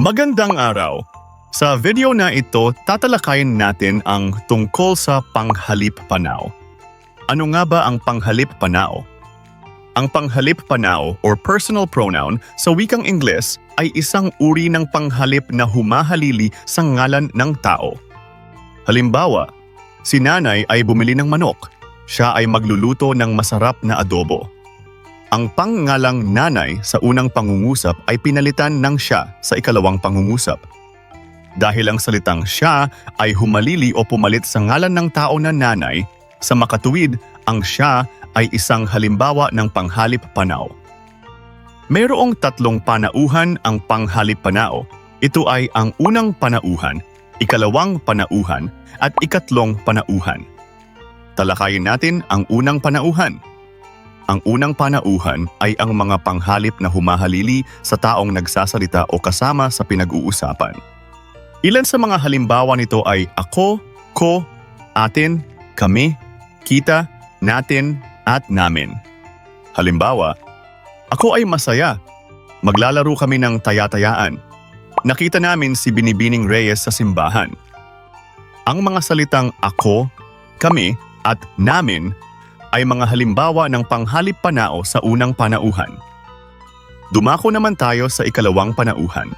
Magandang araw! Sa video na ito, tatalakayin natin ang tungkol sa panghalip panao. Ano nga ba ang panghalip panao? Ang panghalip panao or personal pronoun sa wikang Ingles ay isang uri ng panghalip na humahalili sa ngalan ng tao. Halimbawa, si nanay ay bumili ng manok. Siya ay magluluto ng masarap na adobo. Ang pangngalang nanay sa unang pangungusap ay pinalitan ng siya sa ikalawang pangungusap. Dahil ang salitang siya ay humalili o pumalit sa ngalan ng tao na nanay, sa makatuwid, ang siya ay isang halimbawa ng panghalip panao. Mayroong tatlong panauhan ang panghalip panao. Ito ay ang unang panauhan, ikalawang panauhan, at ikatlong panauhan. Talakayin natin ang unang panauhan. Ang unang panauhan ay ang mga panghalip na humahalili sa taong nagsasalita o kasama sa pinag-uusapan. Ilan sa mga halimbawa nito ay ako, ko, atin, kami, kita, natin, at namin. Halimbawa, ako ay masaya. Maglalaro kami ng taya-tayaan. Nakita namin si Binibining Reyes sa simbahan. Ang mga salitang ako, kami, at namin ay mga halimbawa ng panghalip panao sa unang panauhan. Dumako naman tayo sa ikalawang panauhan.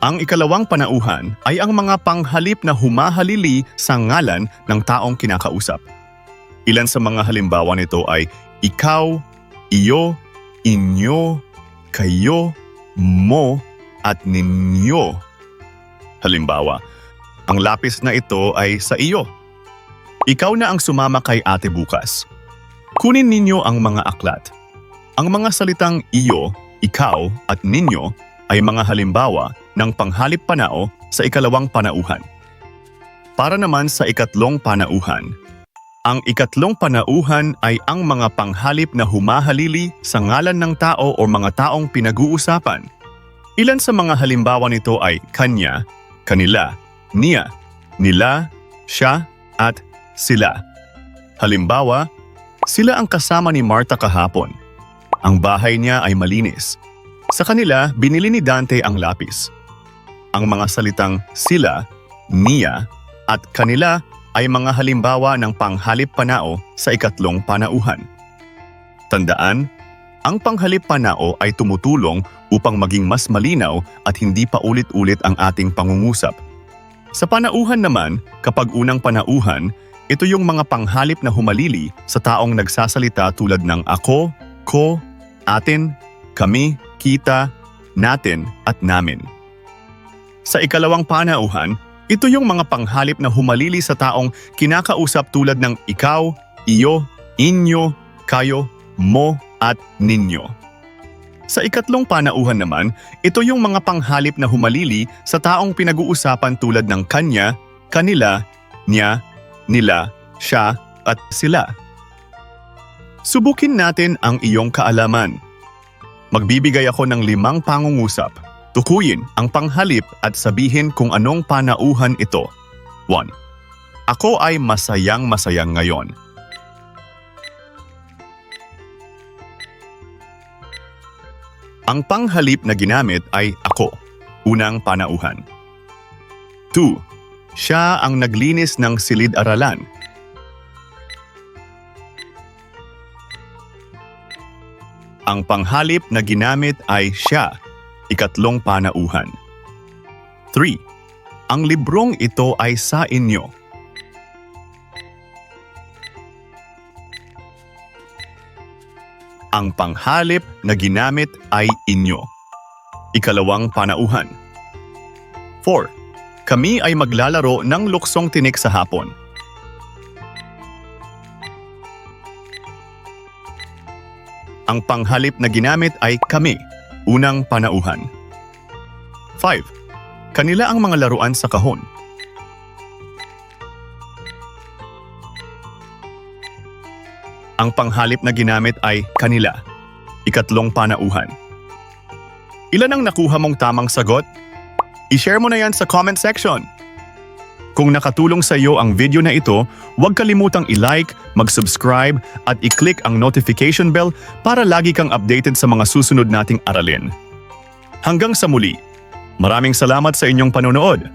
Ang ikalawang panauhan ay ang mga panghalip na humahalili sa ngalan ng taong kinakausap. Ilan sa mga halimbawa nito ay ikaw, iyo, inyo, kayo, mo, at ninyo. Halimbawa, ang lapis na ito ay sa iyo. Ikaw na ang sumama kay ate bukas. Kunin ninyo ang mga aklat. Ang mga salitang iyo, ikaw, at ninyo ay mga halimbawa ng panghalip panao sa ikalawang panauhan. Para naman sa ikatlong panauhan, ang ikatlong panauhan ay ang mga panghalip na humahalili sa ngalan ng tao o mga taong pinag-uusapan. Ilan sa mga halimbawa nito ay kanya, kanila, niya, nila, siya, at sila. Halimbawa, sila ang kasama ni Martha kahapon. Ang bahay niya ay malinis. Sa kanila, binili ni Dante ang lapis. Ang mga salitang sila, niya, at kanila ay mga halimbawa ng panghalip panao sa ikatlong panauhan. Tandaan, ang panghalip panao ay tumutulong upang maging mas malinaw at hindi pa ulit-ulit ang ating pangungusap. Sa panauhan naman, kapag unang panauhan, ito yung mga panghalip na humalili sa taong nagsasalita tulad ng ako, ko, atin, kami, kita, natin, at namin. Sa ikalawang panauhan, ito yung mga panghalip na humalili sa taong kinakausap tulad ng ikaw, iyo, inyo, kayo, mo, at ninyo. Sa ikatlong panauhan naman, ito yung mga panghalip na humalili sa taong pinag-uusapan tulad ng kanya, kanila, niya, nila, siya, at sila. Subukin natin ang iyong kaalaman. Magbibigay ako ng limang pangungusap. Tukuyin ang panghalip at sabihin kung anong panauhan ito. 1. Ako ay masayang masayang ngayon. Ang panghalip na ginamit ay ako, unang panauhan. 2. Siya ang naglinis ng silid-aralan. Ang panghalip na ginamit ay siya, ikatlong panauhan. 3. Ang librong ito ay sa inyo. Ang panghalip na ginamit ay inyo. Ikalawang panauhan. 4. Kami ay maglalaro ng luksong tinik sa hapon. Ang panghalip na ginamit ay kami, unang panauhan. 5. Kanila ang mga laruan sa kahon. Ang panghalip na ginamit ay kanila, ikatlong panauhan. Ilan ang nakuha mong tamang sagot? I-share mo na yan sa comment section. Kung nakatulong sa iyo ang video na ito, huwag kalimutang i-like, mag-subscribe at i-click ang notification bell para lagi kang updated sa mga susunod nating aralin. Hanggang sa muli, Maraming salamat sa inyong panonood.